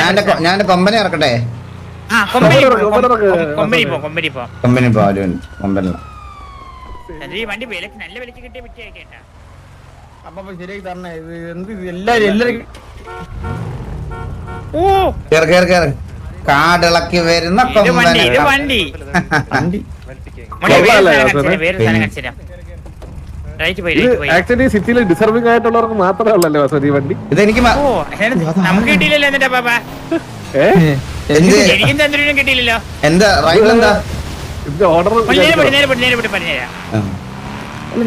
ഞാൻ ഞാൻ കൊമ്പനെ ഇറക്കട്ടെ? ആ കൊമ്പനി പോ, കൊമ്പനി പോ പോ. വണ്ടി വിലക്ക് നല്ല വിലക്ക് കിട്ടിയ പറ്റിയ കേട്ടാ. കാടിളക്കി വരുന്ന ഇത് വണ്ടി ഇത് കൊമ്പനെ വണ്ടി. ആക്ച്വലി സിറ്റിയിൽ ഡിസർവിംഗ് ആയിട്ടുള്ളവർക്ക് മാത്രമേ ഉള്ളല്ലേ വസതി വണ്ടി? ഇതെനിക്ക് നമുക്ക് കിട്ടിയില്ലല്ലോ എന്നിട്ടാ പാപ്പ ഏ? എന്ത്? എനിക്കും ചന്ദ്രനും കിട്ടിയില്ലല്ലോ. എന്താ റൈറ്റ് എന്താ? ഇതിന്റെ ഓർഡർ.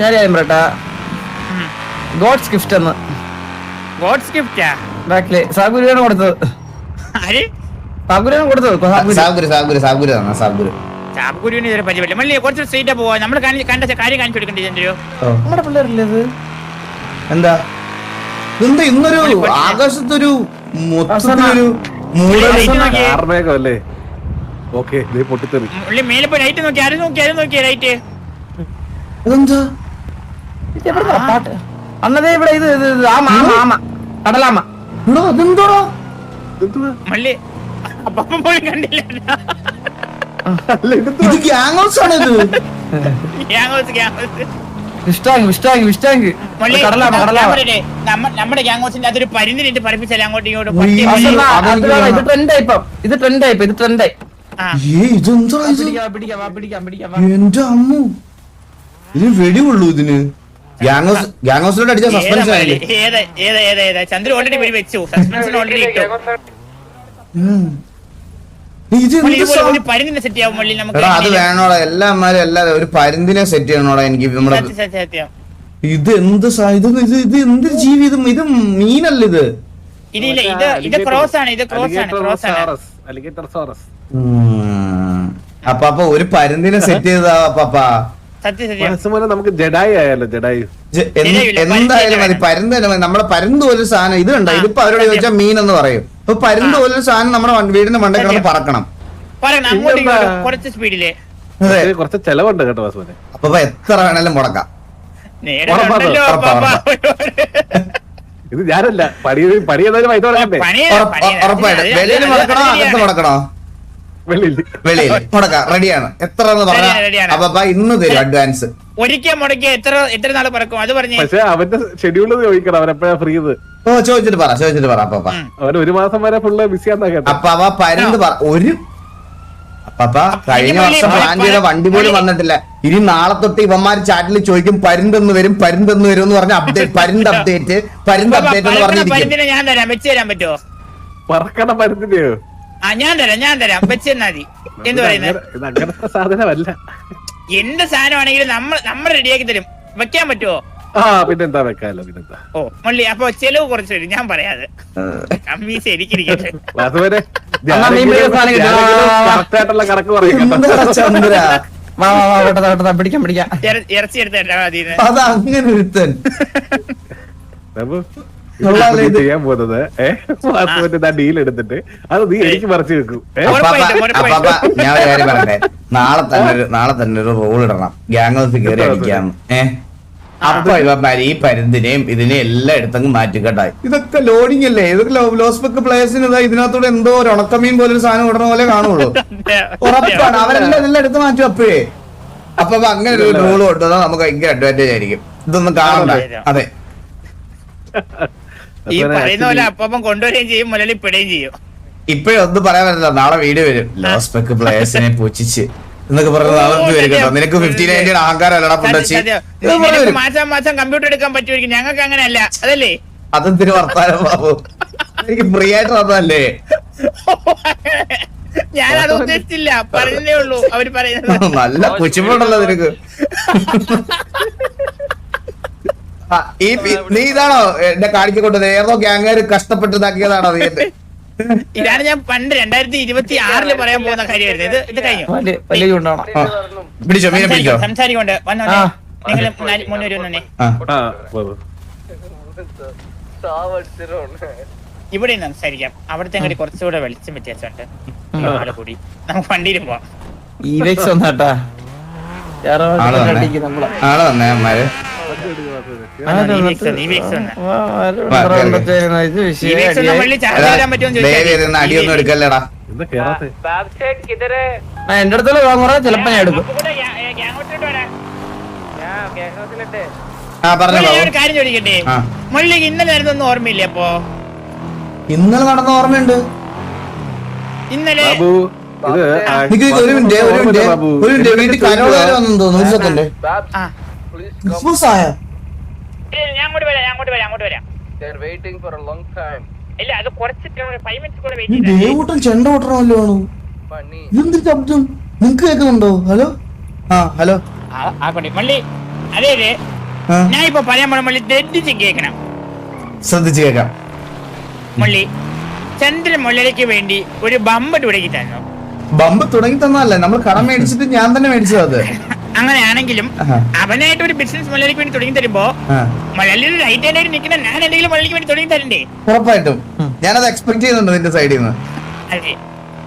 ഞാൻ പറയട്ടാ. ഗോഡ്സ് ഗിഫ്റ്റ് എന്ന്. ഗോഡ്സ് ഗിഫ്റ്റാ ബാക്കിൽ സാഗുരിയാണ് കൊടുത്തത്. ആര്? സാഗുരിയാണ് കൊടുത്തത്. സാഗുരി. സാഗുരു സാഗുരു സാഗുരു തന്നെ സാഗുരു. ചാപ്പുകുരുവിന് ഇതൊരു പരിചയമില്ല മല്ലി കുറച്ച് സ്ട്രീറ്റ് പോവാ. നമ്മൾ കണ്ട കാര്യം കാണിച്ചു കൊടുക്കണ്ടേ ചന്ദ്രു നമ്മുടെ പിള്ളേരല്ലേ ഇത് എന്താ? ഇതെന്താ ഇന്നൊരു ആകാശത്തൊരു മൊത്തത്തിലൊരു നോക്കിയേ. ഓക്കെ നീ പൊട്ടിത്തെറി. മേലെ പോയി ലൈറ്റ് നോക്കി ആരും നോക്കി ആരും നോക്കിയേ ലൈറ്റ് പാട്ട്. അന്നതേ ഇവിടെ ഇത് ആമ ആമ ആമ കടലാമ. എന്തുവാ? മള്ളി അപ്പം പോലും കണ്ടില്ല. നമ്മുടെ ഗ്യാങ് ഹൗസിന്റെ അതൊരു പരിന്തിനിട്ട് പറപ്പിച്ചാലേ അങ്ങോട്ടും ഇങ്ങോട്ടും ഇത് വേണം. ട്രെൻഡ് ഇപ്പം. ഇത് ട്രെൻഡ് ഇപ്പം ഇത് ട്രെൻഡ് ആ, ഏ ഇതെന്താ ഇത്? പിടിക്കാം പിടിക്കാം വാ, പിടിക്കാം പിടിക്കാം വാ. എന്റെ അമ്മു. ഇതിന് വെടികൊള്ളൂ ഇതിന്. ഗ്യാങ് ഹൗസ് ഹൗസിലോട്ട് അടിച്ച സസ്പെൻസ്? ആയില്ലേ? ഏതാ ഏതാ ഏതാ ഏതാ? ചന്ദ്ര ഓൾറെഡി വെടി വെച്ചു സസ്പെൻഷൻ ഓൾറെഡി ഇട്ടു. അത് വേണോടാ. എല്ലാ അമ്മാരും എല്ലാ ഒരു പരിന്തിനെ സെറ്റ് ചെയ്യണോടാ എനിക്ക് നമ്മുടെ. ഇത് എന്ത് ഇത് ഇത് ഇത് എന്ത് ജീവി ഇത് ഇത് മീനല്ല ഇത്. അപ്പൊ അപ്പൊ ഒരു പരിന്തിനെ സെറ്റ് ചെയ്തതാ അപ്പാ നമുക്ക് ജഡായി ആയാലോ ജഡായി. എന്തായാലും മതി പരുന്ത് തന്നെ മതി നമ്മുടെ പരുന്ത് പോലൊരു സാധനം ഇത് കണ്ടോ ഇതിപ്പോ അവരോട് ചോദിച്ചാൽ മീൻ എന്ന് പറയും. അപ്പൊ പരുന്ത് പോലൊരു സാധനം നമ്മുടെ വീടിന്റെ മണ്ടക്കിടന്ന് പറക്കണം. പറയണം അങ്ങോട്ട്? കുറച്ച് സ്പീഡിൽ അതെ. ഇതിന് കുറച്ച് ചെലവുണ്ട് കേട്ടോ വാസുമോനെ അപ്പൊ ഇപ്പൊ എത്ര വേണേലും മുടക്കാം. നേരെ ഉറപ്പാണ്, ഉണ്ടല്ലോ, ഉറപ്പാ, പാപ്പ. ഇത് ഞാനല്ല പണി പണി ഏതായാലും പൈസ കൊടുക്കണ്ടേ പണി ഉറപ്പ്- പണി ഉറപ്പായിട്ട്. അത് വെളിയിൽ അത് മുടക്കണോ? അകത്ത് ശരിയാണ്. മുടക്കണോ? വെളിയിൽ. വെളിയിൽ. മുടക്കാം റെഡിയാണ് എത്ര എന്ന്. അപ്പൊ അപ്പൊ ഇന്ന് തരും അഡ്വാൻസ് ഒരിക്കൽ മുടക്കിയ എത്ര എത്ര നാൾ പറക്കും? അത് പറഞ്ഞേ. പക്ഷെ അവന്റെ ഷെഡ്യൂൾ ചോദിക്കണം അവൻ എപ്പോഴാ ഫ്രീ ഇത് ഓ ചോദിച്ചിട്ട് പറ ചോദിച്ചിട്ട് പറ അപ്പ. അവൻ ഒരു മാസം വരെ ഫുള്ള് ബിസി ആണെന്നാ കേട്ടോ അപ്പൊ അവ പരുന്ത് പറ. ഒരു അപ്പ കഴിഞ്ഞ വർഷം പ്ലാൻ ചെയ്ത വണ്ടി പോലും വന്നിട്ടില്ല. ഇനി നാളെ തൊട്ട് ഇവന്മാര് ചാറ്റിൽ ചോദിക്കും പരുന്തെന്ന് വരും പരുന്തെന്ന് വരും എന്ന് പറഞ്ഞ അപ്ഡേറ്റ് പരുന്ത് അപ്ഡേറ്റ് പരുന്ത് അപ്ഡേറ്റ് എന്ന് പറഞ്ഞു പറഞ്ഞിരിക്കും. ഞാൻ തരാം. വെച്ച് തരാൻ പറ്റുമോ പറക്കണ മരുന്നിന്റെയോ ആ ഞാൻ തരാം ഞാൻ തരാം. വെച്ച് തന്നാ മതി. എന്ത് പറയുന്നത് അങ്ങനത്തെ സാധനമല്ല. എന്ത് സാധനമാണെങ്കിലും നമ്മൾ നമ്മൾ റെഡിയാക്കി തരും. വെക്കാൻ പറ്റുമോ ആ പിന്നെന്താ വെക്കാലോ പിന്നെന്താ? ഓ മള്ളി അപ്പൊ ചെലവ് കുറച്ച് വരും ഞാൻ പറയാതെ. അതുവരെ അന്നാ നീ പോയി സാധനം കിട്ടും. കറക്റ്റ് കണക്ക് പറയും കേട്ടോ. എന്താ ചന്ദ്ര? വാ വാ വാ വെട്ടത്താ വെട്ടത്താ പിടിക്കാം പിടിക്കാം. ഇറച്ചി എടുത്ത് തരാം അത് അങ്ങനെ. ചെയ്യാൻ പോകുന്നത് ഏഹ് ഡീൽ എടുത്തിട്ട്. അത് നീ എനിക്ക് മറിച്ച് വെക്കും ഞാൻ ഒരു കാര്യം പറയട്ടെ. നാളെ തന്നെ നാളെ തന്നെ ഒരു റോൾ ഇടണം. ഗ്യാങ് ഹൗസിൽ കയറി അടിക്കാം ഏഹ് ഈ പരുന്തിനെയും ഇതിനെ എല്ലാം എടുത്തങ്ങ് മാറ്റിക്കട്ടായി. ഇതൊക്കെ ലോഡിംഗ് അല്ലേ? ഇതൊക്കെ ലോസ്ബക്ക് പ്ലേയേഴ്സിന് ഇതാ ഇതിനകത്തൂടെ എന്തോ ഒരു ഉണക്കമീൻ പോലെ ഒരു സാധനം ഇടണ പോലെ കാണുള്ളൂ. ഉറപ്പാണ്. അവരെല്ലാം ഇതെല്ലാം എടുത്ത് മാറ്റും അപ്പോഴേ അപ്പൊ അപ്പൊ അങ്ങനെ ഒരു റൂൾ കൊണ്ടുവന്നാൽ നമുക്ക് ഭയങ്കര അഡ്വാന്റേജ് ആയിരിക്കും. ഇതൊന്നും കാണണ്ട. അതെ. ഈ വാസുവിനെ പറയുന്ന പോലെ actually- അപ്പം കൊണ്ടുവരികയും ചെയ്യും മുലലി പെടുകയും ചെയ്യും. ഇപ്പോഴൊന്നും പറയാൻ പറ്റില്ല നാളെ വീഡിയോ വരും. ലോസ്പെക്ക് പ്ലേയേഴ്സിനെ പൂച്ചിച്ച്. എന്നൊക്കെ പറഞ്ഞ നാളെ ഓ, വരും നിനക്ക് ഫിഫ്റ്റി നയന്റിയുടെ അഹങ്കാരം അല്ലടാ പുണ്ടച്ചി മാസം മാസം കമ്പ്യൂട്ടർ എടുക്കാൻ പറ്റുമായിരിക്കും. ഞങ്ങൾക്ക് അങ്ങനെയല്ല. അതല്ലേ? അതെന്തിന് വർത്താനം ബാബു? എനിക്ക് ഫ്രീ ആയിട്ട് വന്നതല്ലേ ഞാനത് ഉദ്ദേശിച്ചില്ല. പറഞ്ഞേ ഉള്ളൂ. അവർ പറയുന്നത്. നല്ല കുച്ചിമുണ്ടല്ലോ നിനക്ക്. ആ, ഈ നീ ഇതാണോ? എന്നെ കാണിക്കൊണ്ടത് ഏതോ ഗ്യാങ്ങാര് കഷ്ടപ്പെട്ട് ഇതാക്കിയതാണോ നീ എന്നെ? ഇതാണ് ഞാൻ പണ്ട് രണ്ടായിരത്തി ഇരുപത്തി ആറിൽ പറയാൻ പോകുന്ന കാര്യമായിരുന്നു. ഇത് ഇത് കഴിഞ്ഞു. വലിയ വലിയ പിടിച്ചോ മീനെ പിടിച്ചോ? സംസാരിക്കൊണ്ട്. വന്നോ നിങ്ങൾ. ഇവിടെ സംസാരിക്കാം. അവിടുത്തെ അങ്ങോട്ട് കുറച്ചുകൂടെ വെളിച്ചം വ്യത്യാസമുണ്ട്. കൂടി. നമുക്ക് വണ്ടിയിൽ പോവാം. ഈ വെക്സ് ഒന്നാട്ടാ ആൾ വന്നേ. ആൾ അടിയൊന്നും എടുക്കല്ലേടാ. എന്റെ അടുത്തുള്ള വാങ്ങുറ ചിലപ്പോ ഞാൻ എടുക്കും. കാര്യം ചോദിക്കട്ടെ? ഇന്നലെ നടന്നൊന്നും ഓർമ്മയില്ലേ അപ്പോ? ഇന്നലെ നടന്ന ഓർമ്മയുണ്ട്. ഇന്നലെ ഒരു മിനിറ്റ് ഒരു മിനിറ്റ് ഒരു മിനിറ്റ് വീട്ടിൽ കരോൾ വന്നു തോന്നുന്നു ഒരു സെക്കൻഡ് ആ ക്രിസ്മസ് ആയ? ഞാൻ അങ്ങോട്ട് വരാം ഞാൻ അങ്ങോട്ട് വരാം അങ്ങോട്ട് വരാം. ഇല്ല അത് കുറച്ച് ഫൈവ് മിനിറ്റ്സ് കൂടെ വെയിറ്റ് ചെയ്താൽ ദേവൂട്ടൻ ചെണ്ട ഓട്ടണമല്ലോ ആണ്? ഇതെന്തൊരു ശബ്ദം? നിങ്ങക്ക് കേൾക്കുന്നുണ്ടോ? ഹലോ? ആ ഹലോ? ആക്കോട്ടെ മള്ളി അതെ അതെ. ആ. ഞാൻ ഇപ്പൊ പറയാൻ പോണ മള്ളി തെറ്റിച്ച് കേൾക്കണം. ശ്രദ്ധിച്ച് കേൾക്കാം. മള്ളി ചന്ദ്രൻ മുള്ളലേക്ക് വേണ്ടി ഒരു ബമ്പ് തുടങ്ങി തന്നു ബമ്പ് തുടങ്ങി തന്നല്ലേ നമ്മൾ കടം മേടിച്ചിട്ട് ഞാൻ തന്നെ മേടിച്ചത് അത്. അങ്ങനെയാണെങ്കിലും. അവനായിട്ട് ഒരു ബിസിനസ് മുള്ളലേക്ക് വേണ്ടി തുടങ്ങി തരുമ്പോ ആ, മലയാളി റൈറ്റ് ഹാൻഡ് ആയിട്ട് നിൽക്കുന്ന ഞാൻ എന്തെങ്കിലും മുള്ളലേക്ക് വേണ്ടി തുടങ്ങി തരണ്ടേ? ഉറപ്പായിട്ടും. ഞാനത് എക്സ്പെക്ട് ചെയ്യുന്നുണ്ട് നിന്റെ സൈഡിൽ നിന്ന് അതെ.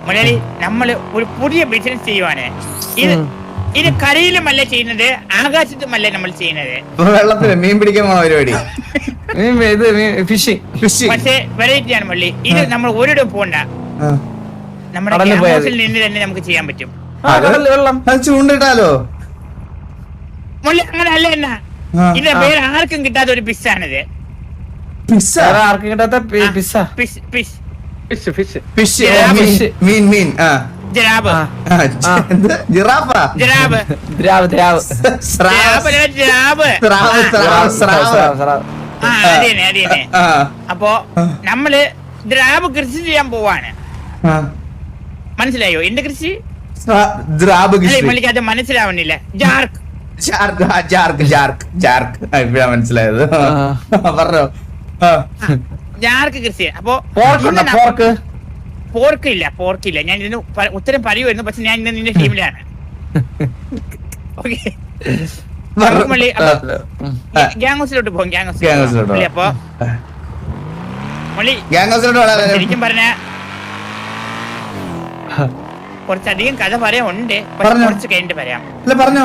മലയാളി നമ്മൾ ഒരു പുതിയ ബിസിനസ് ചെയ്യുവാണ്. ഇത് ഇത് കരയിലുമല്ല ചെയ്യുന്നത്? ആകാശത്തുമല്ല നമ്മൾ ചെയ്യുന്നത്? വെള്ളത്തിൽ മീൻ പിടിക്കാൻ പോണ പരിപാടി. പക്ഷേ വെറൈറ്റി ആണ് മള്ളി. ഇത് നമ്മൾ ഒരിടം പോണ്ട. നമ്മുടെ നിന്ന് തന്നെ നമുക്ക് ചെയ്യാൻ പറ്റും. ചൂണ്ടിട്ടാലോ? മള്ളി അങ്ങനെ അല്ല എന്നാ. ഇതിന്റെ പേര് ആർക്കും കിട്ടാത്ത ഒരു പിസ്സാണിത്. പിസ്സ? ആർക്കും കിട്ടാത്ത പിസ്സ? പിസ് പിസ്. ഫിഷ് ഫിഷ് ഫിഷ് ജറാബ്. മീൻ മീൻ ആ? ജിറാഫാ. അപ്പോ നമ്മൾ ദ്രാബ് കൃഷി ചെയ്യാൻ പോവാണ്. ആ. മനസ്സിലായോ? എന്റെ കൃഷി? സ്രാ- ദ്രാബ് കൃഷി. മള്ളിക്ക് അത് മനസ്സിലാവുന്നില്ല. ജാർക്ക്. ജാർക്ക് ജാർക്ക് ജാർക്ക് ഇപ്പഴാ മനസ്സിലായത്. പറഞ്ഞോ. ജാർക്ക് കൃഷി അപ്പോ പോർക്ക് പോർക്ക് ഇല്ല പോർക്ക് ഇല്ല. ഞാൻ ഇതിന് ഉത്തരം പറയുമായിരുന്നു പക്ഷെ ഞാൻ ഇന്ന് നിന്റെ ടീമിലാണ്. ഓക്കെ പോകും അപ്പൊ ശരിക്കും പറഞ്ഞ കുറച്ചധികം കഥ പറയാൻ ഉണ്ട് കുറച്ച് കഴിഞ്ഞിട്ട് പറയാം. പറഞ്ഞോ.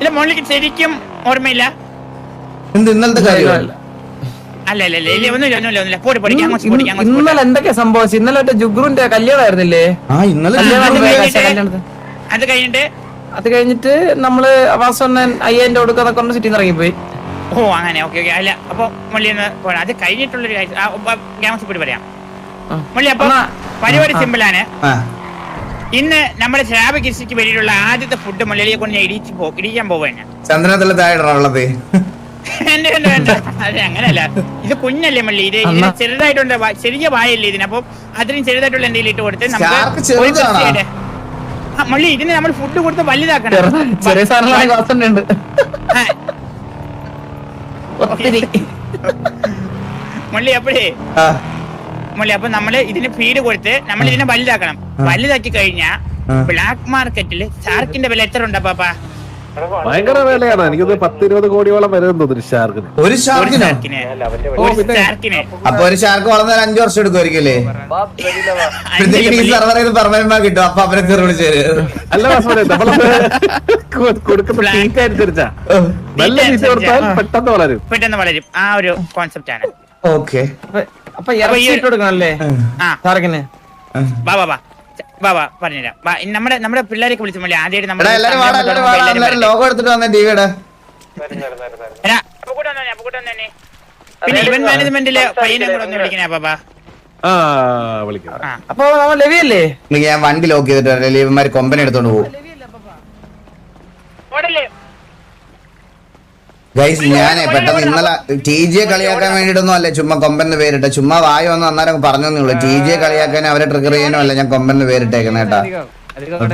ഇല്ല മോളിക്ക് ശരിക്കും ഓർമ്മയില്ല. എന്ത് ഇന്നലത്തെ കാര്യമല്ല അല്ല. അല്ല അല്ല ഇല്ല ഒന്നുമില്ല ഒന്നുമില്ല ഒന്നുമില്ല. പോടി പോടി ഗ്യാങ് ഹൗസ് പോടി ഗ്യാങ് ഹൗസ് ഇന്നലെ എന്തൊക്കെ സംഭവിച്ചു ഇന്നലെ മറ്റേ ജുഗ്രുന്റെ കല്യാണമായിരുന്നില്ലേ? ആ ഇന്നലെ കല്യാണം അത് കഴിഞ്ഞിട്ട്. അത് കഴിഞ്ഞിട്ട് നമ്മൾ വാസണ്ണൻ അയ്യായിരം കൊടുക്കാന്നൊക്കെ പറഞ്ഞ് സിറ്റിന്ന് ഇറങ്ങിപ്പോയി. ഓ അങ്ങനെ ഓക്കെ ഓക്കെ. അല്ല അപ്പൊ മള്ളി ഒന്ന് പോണം അത് കഴിഞ്ഞിട്ടുള്ളൊരു കാര്യം. ഗ്യാമസിൽ പോയി പറയാം. മള്ളി അപ്പൊ പരിപാടി ആ. ഇന്ന് നമ്മുടെ ശ്രാവ കൃഷിക്ക് വേണ്ടിയിട്ടുള്ള ആദ്യത്തെ ഫുഡ് മലയാളിയെ കൊണ്ട് ഞാൻ ഇടിച്ചു പോ ഇടിക്കാൻ പോവാണ്. അതെ അങ്ങനല്ല ഇത് കുഞ്ഞല്ലേ മള്ളി? ഇത് ഇതിന് ചെറുതായിട്ടുണ്ട്. ചെറിയ വായല്ലേ ഇതിന്? അപ്പൊ അതിന് ചെറുതായിട്ടുള്ള എന്തെങ്കിലും ഇട്ട് കൊടുത്ത് നമുക്ക് മള്ളി ഇതിന് നമ്മൾ ഫുഡ് കൊടുത്ത് വലുതാക്കണം. മള്ളി അപ്പോഴേ. ആ. മള്ളി അപ്പൊ നമ്മൾ ഇതിന് ഫീഡ് കൊടുത്ത് നമ്മൾ ഇതിനെ വലുതാക്കണം. വലുതാക്കി കഴിഞ്ഞാ ബ്ലാക്ക് മാർക്കറ്റിൽ ഷാർക്കിന്റെ വില എത്ര ഉണ്ടാ പാപ്പ? ഭയങ്കര വിലയാണ്. എനിക്ക് പത്ത് ഇരുപത് കോടിയോളം വരെ തോന്നുന്നു ഷാർക്കിന് ഒരു ഷാർക്കിനോ അപ്പൊ ഒരു ഷാർക്ക് വളർന്നാൽ അഞ്ചു വർഷം ഈ അഞ്ച് സർവർ പെർമനന്റ് കിട്ടും. അപ്പൊ അവരെ വിളിച്ചു തരും. അല്ല കൊടുക്കുന്ന നല്ല പെട്ടെന്ന് വളരും. പെട്ടെന്ന് വളരും. ആ ഒരു കോൺസെപ്റ്റ് ആണ്. ഓക്കെ. അപ്പൊ- കൊടുക്കണല്ലേ വാ വാ വാ. വാ വാ പറഞ്ഞുതരാം. വാ ഇ- നമ്മുടെ നമ്മുടെ പിള്ളേരൊക്കെ വിളിച്ചു മതി ആദ്യമായിട്ട് എടാ നമ്മുടെ എല്ലാരും വാടാ എല്ലാരും വാടാ. എല്ലാരും ലോഗോ എടുത്തിട്ട് വന്നേ ടിവിയുടെ എടാ, അപ്പൊ കൂടെ വന്നോനെ, അപ്പൊ കൂടെ വന്നോനെ. പിന്നെ ഇവന്റ് മാനേജ്മെന്റിലെ പയ്യനെ കൂടെ ഒന്ന് വിളിക്കണേ പാപ്പാ ആ വിളിക്കാം. ആ. അപ്പൊ ലവിയല്ലേ? ഞാൻ വണ്ടി ലോക്ക് ചെയ്തിട്ട് വരാം, ഇവന്മാര് കൊമ്പനെ എടുത്തോണ്ട് പോകും. ഗൈസ് ഞാൻ പെട്ടെന്ന് ഇന്നലെ ടി ജെ കളിയാക്കാൻ വേണ്ടിയിട്ടൊന്നും അല്ല ചുമ്മാ കൊമ്പെന്ന് പേരിട്ട. ചുമ്മാ വായ വന്ന് അന്നേരം പറഞ്ഞേ ഉള്ളൂ ടി ജെ കളിയാക്കാൻ അവരെ ട്രിഗർ ചെയ്യാനോ അല്ല ഞാൻ കൊമ്പെന്ന് പേരിട്ടേക്കുന്ന കേട്ടാ.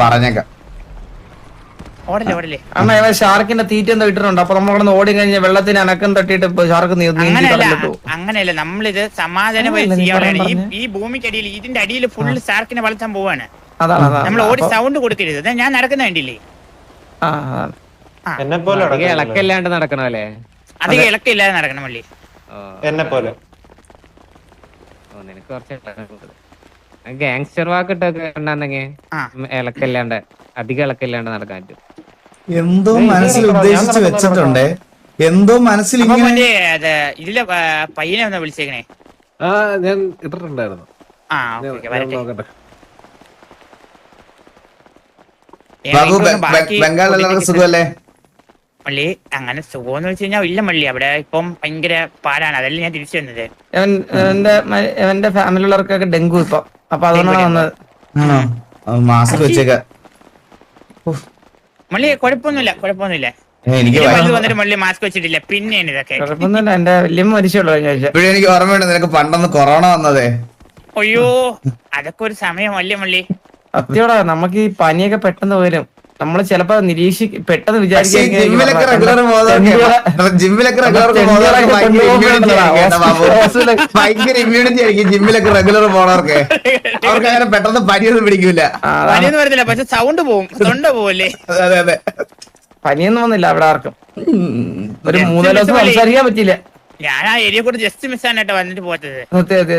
പറഞ്ഞേക്കാം. ഓടല്ലേ ഓടല്ലേ. അണ്ണാ ഇവൻ ഷാർക്കിന്റെ തീറ്റ എന്തോ ഇട്ടിട്ടുണ്ട്. അപ്പൊ നമ്മൾ ഓടി കഴിഞ്ഞ വെള്ളത്തിന് അനക്കം തട്ടിയിട്ട് ഇപ്പൊ ഷാർക്ക് നീന്തി അങ്ങനെയല്ല നമ്മളിത് സമാധാന ഈ ഭൂമിക്കടിയിൽ ഇതിന്റെ അടിയിൽ ഫുൾ ഷാർക്കിനെ വളർത്താൻ പോവാണ്. നമ്മൾ ഓടി സൗണ്ട് കൊടുക്കരുത്. ഞാൻ നടക്കുന്ന അതാണ്. എന്നെ പോലെ അധികം ഇളക്കല്ലാണ്ട് നടക്കണല്ലേ അധികം ഇളക്കില്ലാതെ നടക്കണം മള്ളി. എന്നെ പോലെ. ഓ നിനക്ക് കുറച്ച് ഗാങ്സ്റ്റർ വാക്ക് ഇട്ടൊക്കെ ഉണ്ടാന്നെങ്കിൽ ആ. ഇളക്കല്ലാണ്ട് അധികം ഇളക്കല്ലാണ്ട് നടക്കാൻ പറ്റും. എന്തോ മനസ്സിൽ ഉദ്ദേശിച്ചു വെച്ചിട്ടുണ്ട്. എന്തോ മനസ്സിൽ ഇങ്ങനെ ഇതിലെ പയ്യനെ ഒന്ന് വിളിച്ചേക്കണേ. ആ ഞാൻ ഇട്ടിട്ടുണ്ടായിരുന്നു. ബാബു എല്ലാവർക്കും സുഖമല്ലേ? മള്ളി. അങ്ങനെ സുഖമെന്ന് വെച്ച് കഴിഞ്ഞാൽ ഇല്ല മള്ളി. അവിടെ ഇപ്പം ഭയങ്കര പാലാണ് അതല്ലേ ഞാൻ തിരിച്ചു വന്നത്? എന്റെ എന്റെ ഫാമിലിയുള്ളവർക്കൊക്കെ ഡെങ്കു ഇപ്പൊ. അപ്പൊ അതുകൊണ്ടാണ് വന്നത്. മാസ്ക് വെച്ചേക്ക. മള്ളി കുഴപ്പമൊന്നുമില്ല കുഴപ്പമൊന്നുമില്ല എനിക്ക് വന്നിട്ട് മള്ളി മാസ്ക് വെച്ചിട്ടില്ല. പിന്നെ ഇതൊക്കെ. കുഴപ്പമൊന്നുമില്ല എന്റെ വല്യമ്മ മരിച്ചുള്ളൂ കഴിഞ്ഞ ആഴ്ച. ഇപ്പോഴും എനിക്ക് ഓർമ്മയുണ്ട് നിനക്ക് പണ്ടൊന്ന് കൊറോണ വന്നതേ. അയ്യോ അതൊക്കെ ഒരു സമയമല്ലേ മള്ളി? സത്യോടാ നമുക്ക് ഈ പനിയൊക്കെ പെട്ടെന്ന് വരും. നമ്മൾ ചിലപ്പോ നിരീക്ഷി പെട്ടെന്ന് ഭയങ്കര ഇമ്മ്യൂണിറ്റി ആയിരിക്കും ജിമ്മിലൊക്കെ റെഗുലർ പോണവർക്ക് അവർക്ക് അങ്ങനെ പെട്ടെന്ന് പനിയൊന്നും പിടിക്കില്ല പനിയൊന്നും വരത്തില്ല പക്ഷെ സൗണ്ട് പോവും. തൊണ്ട പോവല്ലേ? അതെ അതെ പനിയൊന്നും വന്നില്ല അവിടെ ആർക്കും. ഒരു മൂന്നോ മൂന്നാൽ ദിവസം. സംസാരിക്കാൻ പറ്റിയില്ല. ഞാൻ ആ ഏരിയ കൂടെ ജസ്റ്റ് മിസ് ആയിട്ട് വന്നിട്ട് പോറ്റത് അതെ അതെ അതെ.